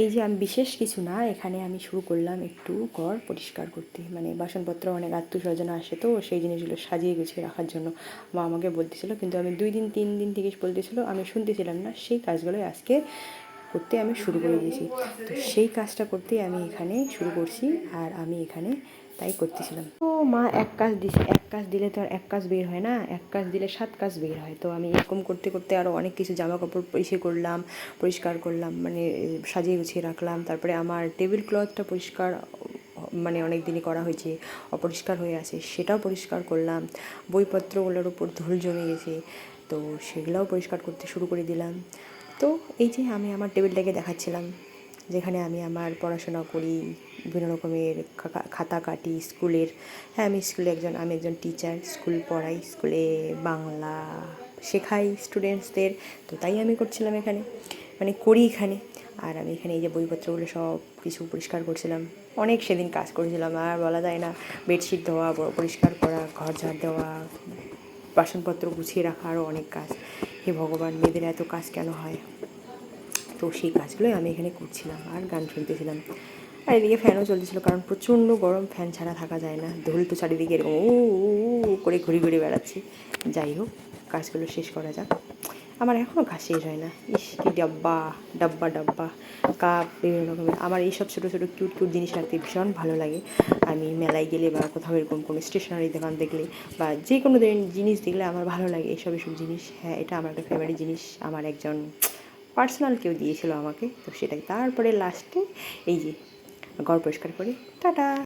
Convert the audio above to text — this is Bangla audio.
এই যে আমি বিশেষ কিছু না, এখানে আমি শুরু করলাম একটু ঘর পরিষ্কার করতে। মানে বাসনপত্র অনেক আত্মীয় স্বজন আসে তো, সেই জিনিসগুলো সাজিয়ে গুছিয়ে রাখার জন্য মা আমাকে বলতেছিল। কিন্তু আমি দুই দিন, তিন দিন থেকে বলতেছিল, আমি শুনতেছিলাম না, সেই কাজগুলোই আজকে করতে আমি শুরু করে দিয়েছি। তো সেই কাজটা করতে আমি এখানে শুরু করছি আর আমি এখানে তাই করতেছিলাম। তো মা এক কাজ দিছে, এক কাজ দিলে তো আর এক কাজ বের হয় না, এক কাজ দিলে সাত কাজ বের হয়। তো আমি এরকম করতে করতে আরও অনেক কিছু জামা কাপড় পরিষ্কার করলাম পরিষ্কার করলাম মানে সাজিয়ে গুছিয়ে রাখলাম। তারপরে আমার টেবিল ক্লথটা পরিষ্কার মানে অনেক দিনই করা হয়েছে, অপরিষ্কার হয়ে আছে, সেটাও পরিষ্কার করলাম। বইপত্রগুলোর উপর ধুল জমে গেছে, তো সেগুলোও পরিষ্কার করতে শুরু করে দিলাম। তো এই যে আমি আমার টেবিলটাকে দেখাচ্ছিলাম। যেখানে আমি আমার পড়াশোনা করি, বিভিন্ন রকমের খাতা কাটি, স্কুলের হ্যাঁ আমি স্কুলে একজন, আমি একজন টিচার স্কুল পড়াই, স্কুলে বাংলা শেখাই স্টুডেন্টসদের তো তাই আমি করছিলাম এখানে মানে করি এখানে। আর আমি এখানে এই যে বইপত্রগুলো সব কিছু পরিষ্কার করছিলাম, অনেক সেদিন কাজ করেছিলাম, আর বলা যায় না, বেডশিট ধোয়া পরিষ্কার করা, ঘর ঝাড় দেওয়া, বাসনপত্র গুছিয়ে রাখা আরও অনেক কাজ। হে ভগবান, মেয়েদের এত কাজ কেন হয়? তো সেই কাজগুলোই আমি এখানে করছিলাম আর গান শুনতেছিলাম। আর এদিকে ফ্যানও চলতেছিল কারণ প্রচণ্ড গরম, ফ্যান ছাড়া থাকা যায় না। ধুল তো চারিদিকে এরকম উ করে ঘুরে ঘুরে বেড়াচ্ছি। যাই হোক, কাজগুলো শেষ করা যাক। আমার এখনও কাজ শেষ হয় না। ইস, কি ডাব্বা ডাব্বা ডাব্বা। কাপ, বিভিন্ন রকমের। আমার এইসব ছোটো ছোটো, কিউট কিউট জিনিস রাখতে ভীষণ ভালো লাগে। আমি মেলায় গেলে বা কোথাও এরকম কোনো স্টেশনারি দোকান দেখলে বা যে কোনো জিনিস দেখলে আমার ভালো লাগে। এইসব এইসব জিনিস হ্যাঁ এটা আমার একটা ফেভারিট জিনিস। আমার একজন পার্সোনাল কেউ দিয়েছিল আমাকে তো সেটাই। তারপরে লাস্টে এই যে ঘর পরিষ্কার করে। টাটা!